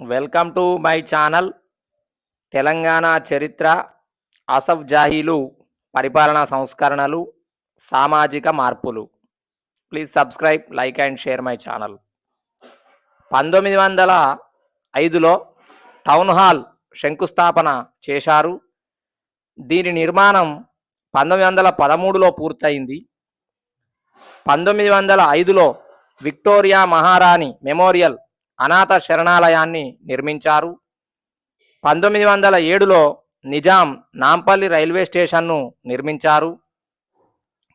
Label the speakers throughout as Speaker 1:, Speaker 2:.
Speaker 1: Welcome to my channel Telangana చరిత్ర అసఫ్ జాహీలు పరిపాలనా సంస్కరణలు సామాజిక మార్పులు. Please subscribe like and share my channel. పంతొమ్మిది వందల ఐదులో టౌన్ హాల్ శంకుస్థాపన చేశారు. దీని నిర్మాణం పంతొమ్మిది వందల పదమూడులో పూర్తయింది. పంతొమ్మిది వందల ఐదులో విక్టోరియా మహారాణి మెమోరియల్ అనాథ శరణాలయాన్ని నిర్మించారు. పంతొమ్మిది వందల ఏడులో నిజాం నాంపల్లి రైల్వే స్టేషన్ను నిర్మించారు.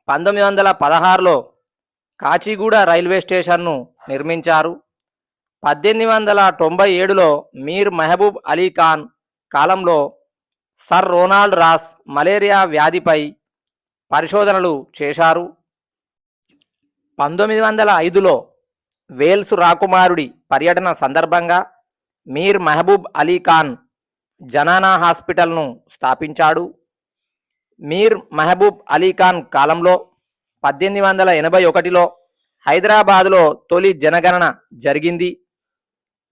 Speaker 1: పంతొమ్మిది వందల పదహారులో కాచిగూడ రైల్వే స్టేషన్ను నిర్మించారు. పద్దెనిమిది వందల తొంభై ఏడులో మీర్ మెహబూబ్ అలీ ఖాన్ కాలంలో సర్ రోనాల్డ్ రాస్ మలేరియా వ్యాధిపై పరిశోధనలు చేశారు. పంతొమ్మిది వందల ఐదులో వేల్సు రాకుమారుడి పర్యటన సందర్భంగా మీర్ మహబూబ్ అలీ ఖాన్ జనానా హాస్పిటల్ను స్థాపించాడు. మీర్ మహబూబ్ అలీ ఖాన్ కాలంలో పద్దెనిమిది వందల ఎనభై ఒకటిలో హైదరాబాదులో తొలి జనగణన జరిగింది.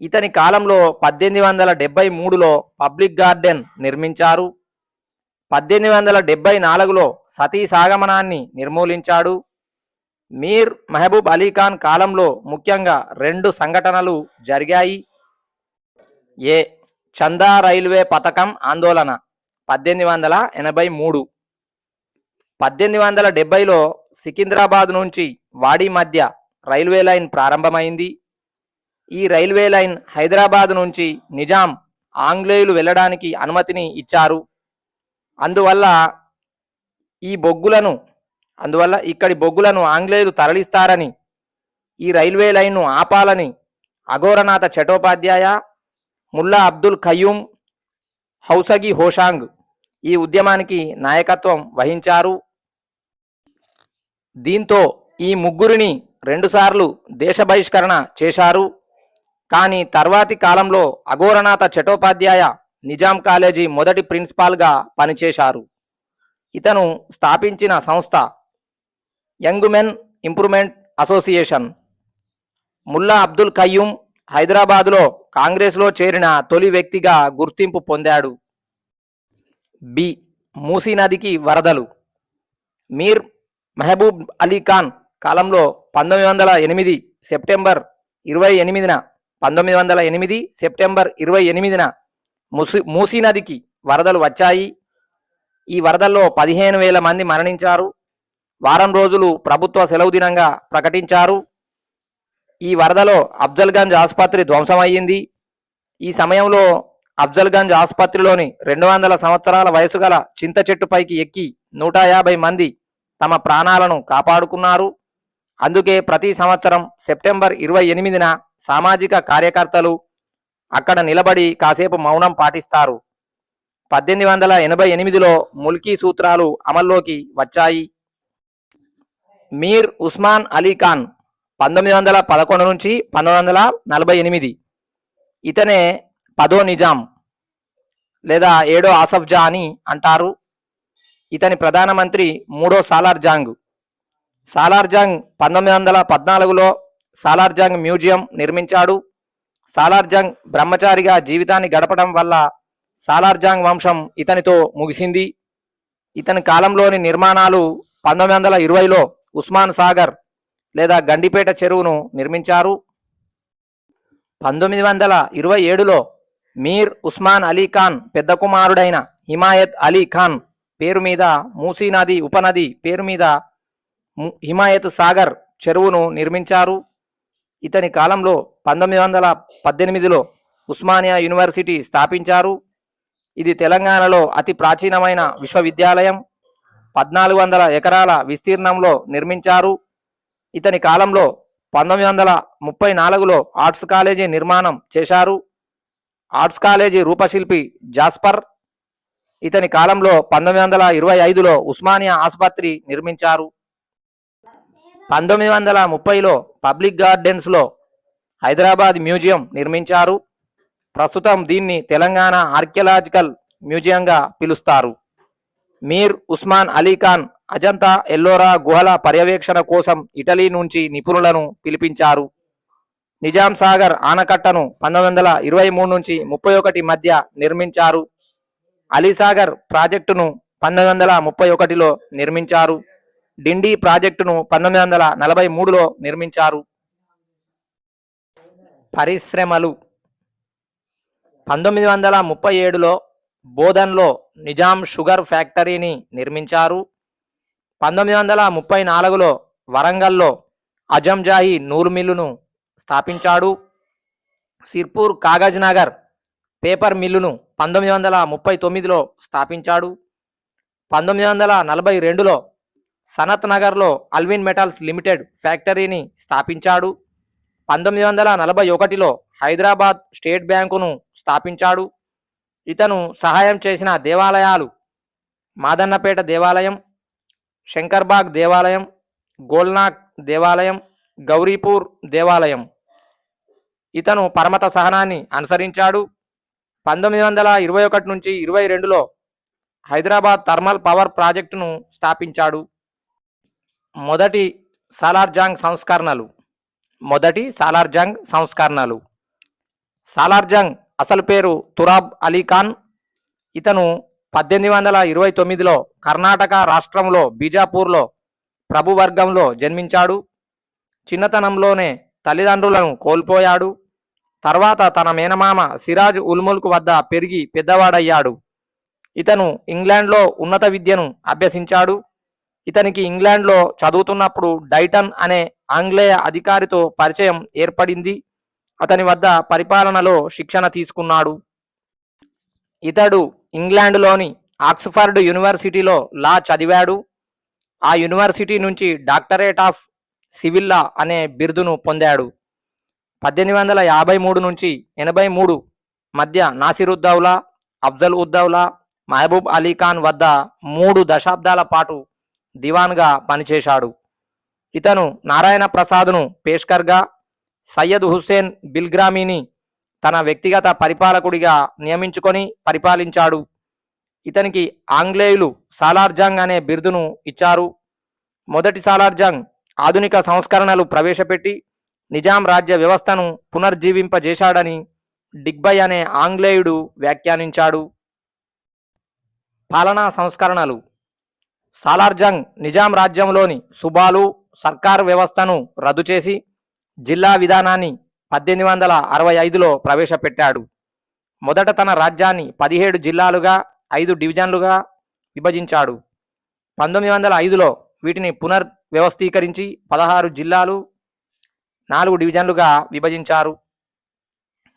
Speaker 1: ఇతని కాలంలో పద్దెనిమిది వందల డెబ్బై మూడులో పబ్లిక్ గార్డెన్ నిర్మించారు. పద్దెనిమిది వందల డెబ్బై నాలుగులో సతీ సాగమనాన్ని నిర్మూలించాడు. మీర్ మహబూబ్ అలీఖాన్ కాలంలో ముఖ్యంగా రెండు సంఘటనలు జరిగాయి. ఏ చందా రైల్వే పథకం ఆందోళన పద్దెనిమిది వందల ఎనభై మూడు. పద్దెనిమిది వందల డెబ్బైలో సికింద్రాబాద్ నుంచి వాడి మధ్య రైల్వే లైన్ ప్రారంభమైంది. ఈ రైల్వే లైన్ హైదరాబాద్ నుంచి నిజాం ఆంగ్లేయులు వెళ్ళడానికి అనుమతిని ఇచ్చారు. అందువల్ల ఈ బొగ్గులను అందువల్ల ఇక్కడి బొగ్గులను ఆంగ్లేయులు తరలిస్తారని ఈ రైల్వే లైన్ను ఆపాలని అఘోరనాథ చటోపాధ్యాయ ముల్లా అబ్దుల్ ఖయ్యూమ్ హౌసగి హోషాంగ్ ఈ ఉద్యమానికి నాయకత్వం వహించారు. దీంతో ఈ ముగ్గురిని రెండుసార్లు దేశ బహిష్కరణ చేశారు. కానీ తర్వాతి కాలంలో అఘోరనాథ చటోపాధ్యాయ నిజాం కాలేజీ మొదటి ప్రిన్సిపాల్గా పనిచేశారు. ఇతను స్థాపించిన సంస్థ young men improvement association. Mulla Abdul Khayyum హైదరాబాదులో కాంగ్రెస్లో చేరిన తొలి వ్యక్తిగా గుర్తింపు పొందాడు. బి. మూసీ నదికి వరదలు. మీర్ మెహబూబ్ అలీ ఖాన్ కాలంలో పంతొమ్మిది వందల ఎనిమిది సెప్టెంబర్ ఇరవై ఎనిమిదిన పంతొమ్మిది వందల ఎనిమిది సెప్టెంబర్ ఇరవై ఎనిమిదిన ముసి మూసీ నదికి వరదలు వచ్చాయి. ఈ వరదల్లో పదిహేను వేల మంది మరణించారు. వారం రోజులు ప్రభుత్వ సెలవు దినంగా ప్రకటించారు. ఈ వరదలో అఫ్జల్గంజ్ ఆసుపత్రి ధ్వంసమయ్యింది ఈ సమయంలో అఫ్జల్గంజ్ ఆసుపత్రిలోని రెండు వందల సంవత్సరాల వయసు గల చింత చెట్టుపైకి ఎక్కి నూట యాభై మంది తమ ప్రాణాలను కాపాడుకున్నారు. అందుకే ప్రతి సంవత్సరం సెప్టెంబర్ ఇరవై ఎనిమిదిన సామాజిక కార్యకర్తలు అక్కడ నిలబడి కాసేపు మౌనం పాటిస్తారు. పద్దెనిమిది వందల ఎనభై ఎనిమిదిలో ముల్కీ సూత్రాలు అమల్లోకి వచ్చాయి. మీర్ ఉస్మాన్ అలీ ఖాన్ పంతొమ్మిది వందల పదకొండు నుంచి పంతొమ్మిది వందల నలభై ఎనిమిది. ఇతనే పదో నిజాం లేదా ఏడో ఆసఫ్ జా అని అంటారు. ఇతని ప్రధానమంత్రి మూడో సాలార్ జాంగ్. సాలార్ జాంగ్ పంతొమ్మిది వందల పద్నాలుగులో సాలార్ జాంగ్ మ్యూజియం నిర్మించాడు. సాలార్ జంగ్ బ్రహ్మచారిగా జీవితాన్ని గడపడం వల్ల సాలార్ జాంగ్ వంశం ఇతనితో ముగిసింది. ఇతని కాలంలోని నిర్మాణాలు పంతొమ్మిది వందల ఇరవైలో ఉస్మాన్ సాగర్ లేదా గండిపేట చెరువును నిర్మించారు. పంతొమ్మిది వందల ఇరవై ఏడులో మీర్ ఉస్మాన్ అలీ ఖాన్ పెద్ద కుమారుడైన హిమాయత్ అలీ ఖాన్ పేరు మీద మూసీ నది ఉపనది పేరు మీద హిమాయత్ సాగర్ చెరువును నిర్మించారు. ఇతని కాలంలో పంతొమ్మిది వందల పద్దెనిమిదిలో ఉస్మానియా యూనివర్సిటీ స్థాపించారు. ఇది తెలంగాణలో అతి ప్రాచీనమైన విశ్వవిద్యాలయం. పద్నాలుగు వందల ఎకరాల విస్తీర్ణంలో నిర్మించారు. ఇతని కాలంలో పంతొమ్మిది వందల ముప్పై నాలుగులో ఆర్ట్స్ కాలేజీ నిర్మాణం చేశారు. ఆర్ట్స్ కాలేజీ రూపశిల్పి జాస్పర్. ఇతని కాలంలో పంతొమ్మిది వందల ఇరవై ఐదులో ఉస్మానియా ఆసుపత్రి నిర్మించారు. పంతొమ్మిది వందల ముప్పైలో పబ్లిక్ గార్డెన్స్లో హైదరాబాద్ మ్యూజియం నిర్మించారు. ప్రస్తుతం దీన్ని తెలంగాణ ఆర్కియలాజికల్ మ్యూజియంగా పిలుస్తారు. మీర్ ఉస్మాన్ అలీ ఖాన్ అజంతా ఎల్లోరా గుహల పర్యవేక్షణ కోసం ఇటలీ నుంచి నిపుణులను పిలిపించారు. నిజాం సాగర్ ఆనకట్టను పంతొమ్మిది వందల ఇరవై మూడు నుంచి ముప్పై ఒకటి మధ్య నిర్మించారు. అలీసాగర్ ప్రాజెక్టును పంతొమ్మిది వందల ముప్పై ఒకటిలో నిర్మించారు. డిండి ప్రాజెక్టును పంతొమ్మిది వందల నలభై మూడులో నిర్మించారు. పరిశ్రమలు పంతొమ్మిది వందల ముప్పై ఏడులో బోధన్లో నిజాం షుగర్ ఫ్యాక్టరీని నిర్మించారు. పంతొమ్మిది వందల ముప్పై నాలుగులో వరంగల్లో అజంజాహి నూలు మిల్లును స్థాపించాడు. సిర్పూర్ కాగజ్ నగర్ పేపర్ మిల్లును పంతొమ్మిది వందల ముప్పై తొమ్మిదిలో స్థాపించాడు. పంతొమ్మిది వందల నలభై రెండులో సనత్ నగర్లో అల్విన్ మెటల్స్ లిమిటెడ్ ఫ్యాక్టరీని స్థాపించాడు. పంతొమ్మిది వందల నలభై ఒకటిలో హైదరాబాద్ స్టేట్ బ్యాంకును స్థాపించాడు. ఇతను సహాయం చేసిన దేవాలయాలు మాదన్నపేట దేవాలయం శంకర్బాగ్ దేవాలయం గోల్నాక్ దేవాలయం గౌరీపూర్ దేవాలయం. ఇతను పరమత సహనాన్ని అనుసరించాడు. పంతొమ్మిది వందల ఇరవై ఒకటి నుంచి ఇరవై రెండులో హైదరాబాద్ థర్మల్ పవర్ ప్రాజెక్టును స్థాపించాడు. మొదటి సాలార్జంగ్ సంస్కరణలు. మొదటి సాలార్జంగ్ సంస్కరణలు. సాలార్జంగ్ అసలు పేరు తురాబ్ అలీ ఖాన్. ఇతను పద్దెనిమిది వందల ఇరవై తొమ్మిదిలో కర్ణాటక రాష్ట్రంలో బీజాపూర్లో ప్రభువర్గంలో జన్మించాడు. చిన్నతనంలోనే తల్లిదండ్రులను కోల్పోయాడు. తర్వాత తన మేనమామ సిరాజ్ ఉల్ముల్క్ వద్ద పెరిగి పెద్దవాడయ్యాడు. ఇతను ఇంగ్లాండ్లో ఉన్నత విద్యను అభ్యసించాడు. ఇతనికి ఇంగ్లాండ్లో చదువుతున్నప్పుడు డైటన్ అనే ఆంగ్లేయ అధికారితో పరిచయం ఏర్పడింది. అతని వద్ద పరిపాలనలో శిక్షణ తీసుకున్నాడు. ఇతడు ఇంగ్లాండ్లోని ఆక్స్ఫర్డ్ యూనివర్సిటీలో లా చదివాడు. ఆ యూనివర్సిటీ నుంచి డాక్టరేట్ ఆఫ్ సివిల్ లా అనే బిరుదును పొందాడు. పద్దెనిమిది వందల యాభై మూడు నుంచి ఎనభై మూడు మధ్య నాసిరుద్దౌలా అఫ్జల్ ఉద్దౌలా మహబూబ్ అలీ ఖాన్ వద్ద మూడు దశాబ్దాల పాటు దివాన్గా పనిచేశాడు. ఇతను నారాయణ ప్రసాద్ను పేష్కర్గా సయ్యద్ హుస్సేన్ బిల్గ్రామీని తన వ్యక్తిగత పరిపాలకుడిగా నియమించుకొని పరిపాలించాడు. ఇతనికి ఆంగ్లేయులు సాలార్జంగ్ అనే బిరుదును ఇచ్చారు. మొదటి సాలార్జంగ్ ఆధునిక సంస్కరణలు ప్రవేశపెట్టి నిజాం రాజ్య వ్యవస్థను పునర్జీవింపజేశాడని డిగ్బై అనే ఆంగ్లేయుడు వ్యాఖ్యానించాడు. పాలనా సంస్కరణలు సాలార్జంగ్ నిజాం రాజ్యంలోని సుబాలు సర్కారు వ్యవస్థను రద్దు చేసి జిల్లా విధానాన్ని పద్దెనిమిది వందల అరవై ఐదులో ప్రవేశపెట్టాడు. మొదట తన రాజ్యాన్ని పదిహేడు జిల్లాలుగా ఐదు డివిజన్లుగా విభజించాడు. పంతొమ్మిది వందల ఐదులో వీటిని పునర్వ్యవస్థీకరించి పదహారు జిల్లాలు నాలుగు డివిజన్లుగా విభజించారు.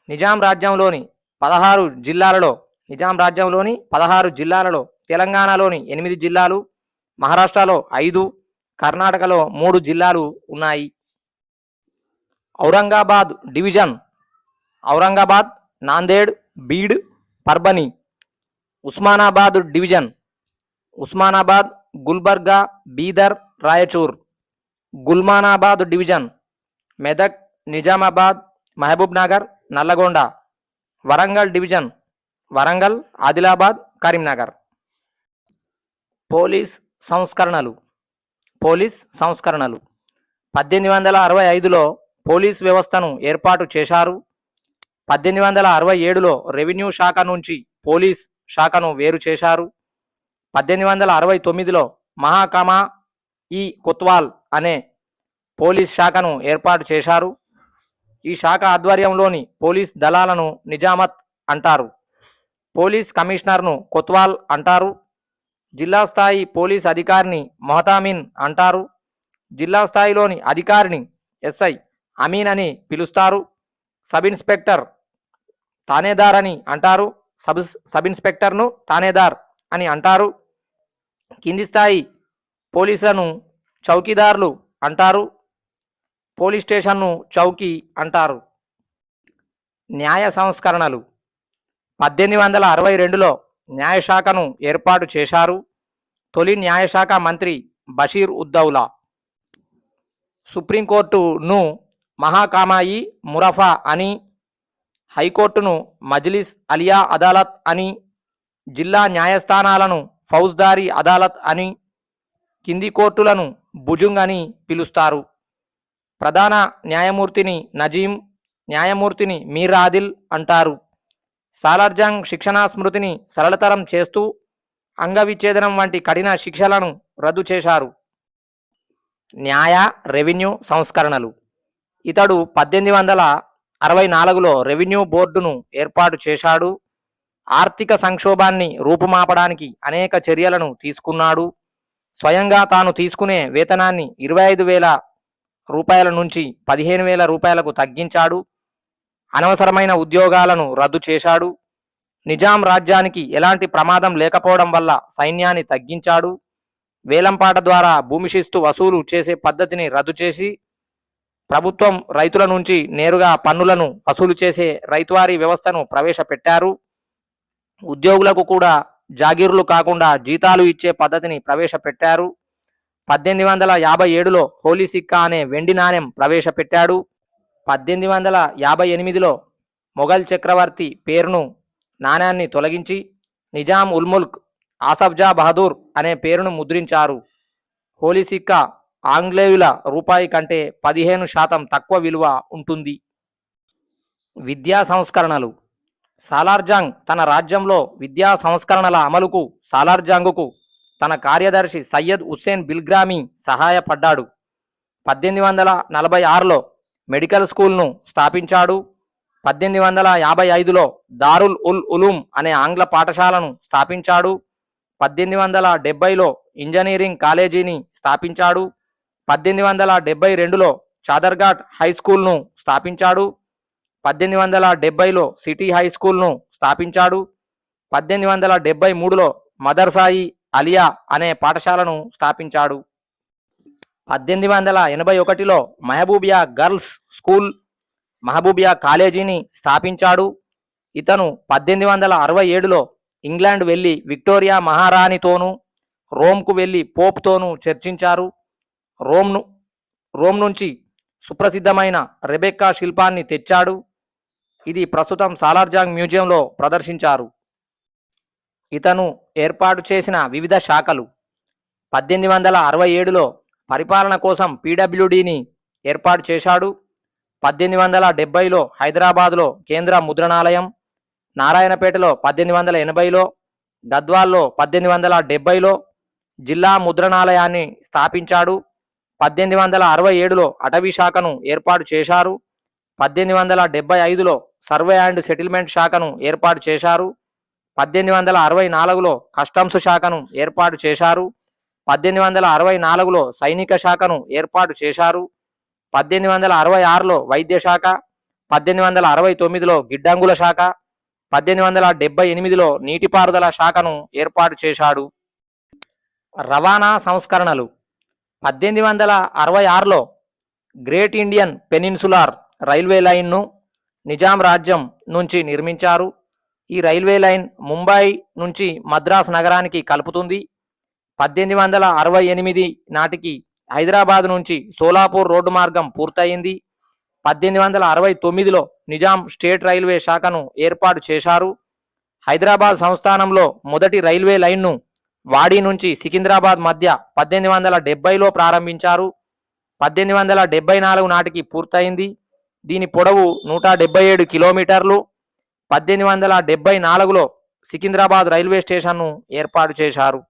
Speaker 1: నిజాం రాజ్యంలోని పదహారు జిల్లాలలో నిజాం రాజ్యంలోని పదహారు జిల్లాలలో తెలంగాణలోని ఎనిమిది జిల్లాలు మహారాష్ట్రలో ఐదు కర్ణాటకలో మూడు జిల్లాలు ఉన్నాయి. Aurangabad division. Aurangabad Nanded Beed Parbhani. Osmanabad division. Osmanabad Gulbarga Bidar Raichur. Gulmanabad division. Medak Nizamabad Mahabubnagar Nalgonda. Warangal division. Warangal Adilabad Karimnagar. Police సంస్కరణలు. పోలీస్ సంస్కరణలు. పద్దెనిమిది వందల అరవై ఐదులో పోలీస్ వ్యవస్థను ఏర్పాటు చేశారు. పద్దెనిమిది వందల అరవై ఏడులో రెవెన్యూ శాఖ నుంచి పోలీస్ శాఖను వేరు చేశారు. పద్దెనిమిది వందల అరవై తొమ్మిదిలో మహాకమా ఈ కొత్వాల్ అనే పోలీస్ శాఖను ఏర్పాటు చేశారు. ఈ శాఖ ఆధ్వర్యంలోని పోలీస్ దళాలను నిజామత్ అంటారు. పోలీస్ కమిషనర్ను కొత్వాల్ అంటారు. జిల్లా స్థాయి పోలీస్ అధికారిని మొహతామిన్ అంటారు. జిల్లా స్థాయిలోని అధికారిని ఎస్ఐ అమీన్ అని పిలుస్తారు. సబ్ ఇన్స్పెక్టర్ తానేదార్ అని అంటారు. సబ్ సబ్ ఇన్స్పెక్టర్ను తానేదార్ అని అంటారు. కింది స్థాయి పోలీసులను చౌకీదార్లు అంటారు. పోలీస్ స్టేషన్ను చౌకీ అంటారు. న్యాయ సంస్కరణలు పద్దెనిమిది వందల అరవై రెండులో న్యాయశాఖను ఏర్పాటు చేశారు. తొలి న్యాయశాఖ మంత్రి బషీర్ ఉద్దౌలా. సుప్రీంకోర్టును మహాకామాయి మురఫా అని హైకోర్టును మజ్లిస్ అలియా అదాలత్ అని జిల్లా న్యాయస్థానాలను ఫౌజ్దారీ అదాలత్ అని కింది కోర్టులను భుజుంగ్ అని పిలుస్తారు. ప్రధాన న్యాయమూర్తిని నజీం న్యాయమూర్తిని మీరాదిల్ అంటారు. సాలార్జంగ్ శిక్షణా స్మృతిని సరళతరం చేస్తూ అంగవిచ్ఛేదనం వంటి కఠిన శిక్షలను రద్దు చేశారు. న్యాయ రెవెన్యూ సంస్కరణలు ఇతడు పద్దెనిమిది వందల అరవై నాలుగులో రెవెన్యూ బోర్డును ఏర్పాటు చేశాడు. ఆర్థిక సంక్షోభాన్ని రూపుమాపడానికి అనేక చర్యలను తీసుకున్నాడు. స్వయంగా తాను తీసుకునే వేతనాన్ని ఇరవై ఐదు వేల రూపాయల నుంచి పదిహేను వేల రూపాయలకు తగ్గించాడు. అనవసరమైన ఉద్యోగాలను రద్దు చేశాడు. నిజాం రాజ్యానికి ఎలాంటి ప్రమాదం లేకపోవడం వల్ల సైన్యాన్ని తగ్గించాడు. వేలంపాట ద్వారా భూమి శిస్తు వసూలు చేసే పద్ధతిని రద్దు చేసి ప్రభుత్వం రైతుల నుంచి నేరుగా పన్నులను వసూలు చేసే రైతువారీ వ్యవస్థను ప్రవేశపెట్టారు. ఉద్యోగులకు కూడా జాగీర్లు కాకుండా జీతాలు ఇచ్చే పద్ధతిని ప్రవేశపెట్టారు. పద్దెనిమిది వందల యాభై ఏడులో హోలీ సిక్కా అనే వెండి నాణెం ప్రవేశపెట్టాడు. పద్దెనిమిది వందల యాభై ఎనిమిదిలో మొఘల్ చక్రవర్తి పేరును నాణ్యాన్ని తొలగించి నిజాం ఉల్ముల్క్ ఆసఫ్జా బహదూర్ అనే పేరును ముద్రించారు. హోలీ సిక్కా ఆంగ్లేయుల రూపాయి కంటే పదిహేను శాతం తక్కువ విలువ ఉంటుంది. విద్యా సంస్కరణలు. సాలార్జాంగ్ తన రాజ్యంలో విద్యా సంస్కరణల అమలుకు సాలార్జాంగుకు తన కార్యదర్శి సయ్యద్ హుస్సేన్ బిల్గ్రామీ సహాయపడ్డాడు. పద్దెనిమిది వందల నలభై ఆరులో మెడికల్ స్కూల్ను స్థాపించాడు. పద్దెనిమిది వందల యాభై ఐదులో దారుల్ ఉల్ ఉలూం అనే ఆంగ్ల పాఠశాలను స్థాపించాడు. పద్దెనిమిది వందల డెబ్బైలో ఇంజనీరింగ్ కాలేజీని స్థాపించాడు. పద్దెనిమిది వందల డెబ్బై రెండులో చాదర్ఘాట్ హై స్కూల్ను స్థాపించాడు. పద్దెనిమిది వందల డెబ్బైలో సిటీ హై స్కూల్ను స్థాపించాడు. పద్దెనిమిది వందల డెబ్బై మూడులో మదర్సాయి అలియా అనే పాఠశాలను స్థాపించాడు. పద్దెనిమిది వందల ఎనభై ఒకటిలో మహబూబియా గర్ల్స్ స్కూల్ మహబూబియా కాలేజీని స్థాపించాడు. ఇతను పద్దెనిమిది వందల అరవై ఏడులో ఇంగ్లాండ్ వెళ్ళి విక్టోరియా మహారాణితోనూ రోమ్కు వెళ్ళి పోప్తోనూ చర్చించారు. రోమ్ను రోమ్ నుంచి సుప్రసిద్ధమైన రెబెక్కా శిల్పాన్ని తెచ్చాడు. ఇది ప్రస్తుతం సాలార్జాంగ్ మ్యూజియంలో ప్రదర్శించారు. ఇతను ఏర్పాటు చేసిన వివిధ శాఖలు పద్దెనిమిది వందల అరవై ఏడులో పరిపాలన కోసం పీడబ్ల్యూడిని ఏర్పాటు చేశాడు. పద్దెనిమిది వందల డెబ్బైలో హైదరాబాదులో కేంద్ర ముద్రణాలయం నారాయణపేటలో పద్దెనిమిది వందల ఎనభైలో గద్వాల్లో పద్దెనిమిది వందల డెబ్బైలో జిల్లా ముద్రణాలయాన్ని స్థాపించాడు. పద్దెనిమిది వందల అరవై ఏడులో అటవీ శాఖను ఏర్పాటు చేశారు. పద్దెనిమిది వందల డెబ్బై ఐదులో సర్వే అండ్ సెటిల్మెంట్ శాఖను ఏర్పాటు చేశారు. పద్దెనిమిది వందల అరవై నాలుగులో కస్టమ్స్ శాఖను ఏర్పాటు చేశారు. పద్దెనిమిది వందల అరవై నాలుగులో సైనిక శాఖను ఏర్పాటు చేశారు. పద్దెనిమిది వందల అరవై ఆరులో వైద్య శాఖ. పద్దెనిమిది వందల అరవై తొమ్మిదిలో గిడ్డంగుల శాఖ. పద్దెనిమిది వందల డెబ్బై ఎనిమిదిలో నీటిపారుదల శాఖను ఏర్పాటు చేశాడు. రవాణా సంస్కరణలు పద్దెనిమిది వందల అరవై ఆరులో గ్రేట్ ఇండియన్ పెనిన్సులార్ రైల్వే లైన్ను నిజాం రాజ్యం నుంచి నిర్మించారు. ఈ రైల్వే లైన్ ముంబై నుంచి మద్రాస్ నగరానికి కలుపుతుంది. పద్దెనిమిది వందల అరవై ఎనిమిది నాటికి హైదరాబాద్ నుంచి సోలాపూర్ రోడ్డు మార్గం పూర్తయింది. పద్దెనిమిది వందల అరవై తొమ్మిదిలో నిజాం స్టేట్ రైల్వే శాఖను ఏర్పాటు చేశారు. హైదరాబాద్ సంస్థానంలో మొదటి రైల్వే లైన్ను వాడి నుంచి సికింద్రాబాద్ మధ్య పద్దెనిమిది వందల డెబ్బైలో ప్రారంభించారు. పద్దెనిమిది వందల డెబ్బై నాలుగు నాటికి పూర్తయింది. దీని పొడవు నూట డెబ్బై ఏడు కిలోమీటర్లు. పద్దెనిమిది వందల డెబ్బై నాలుగులో సికింద్రాబాద్ రైల్వే స్టేషన్ను ఏర్పాటు చేశారు.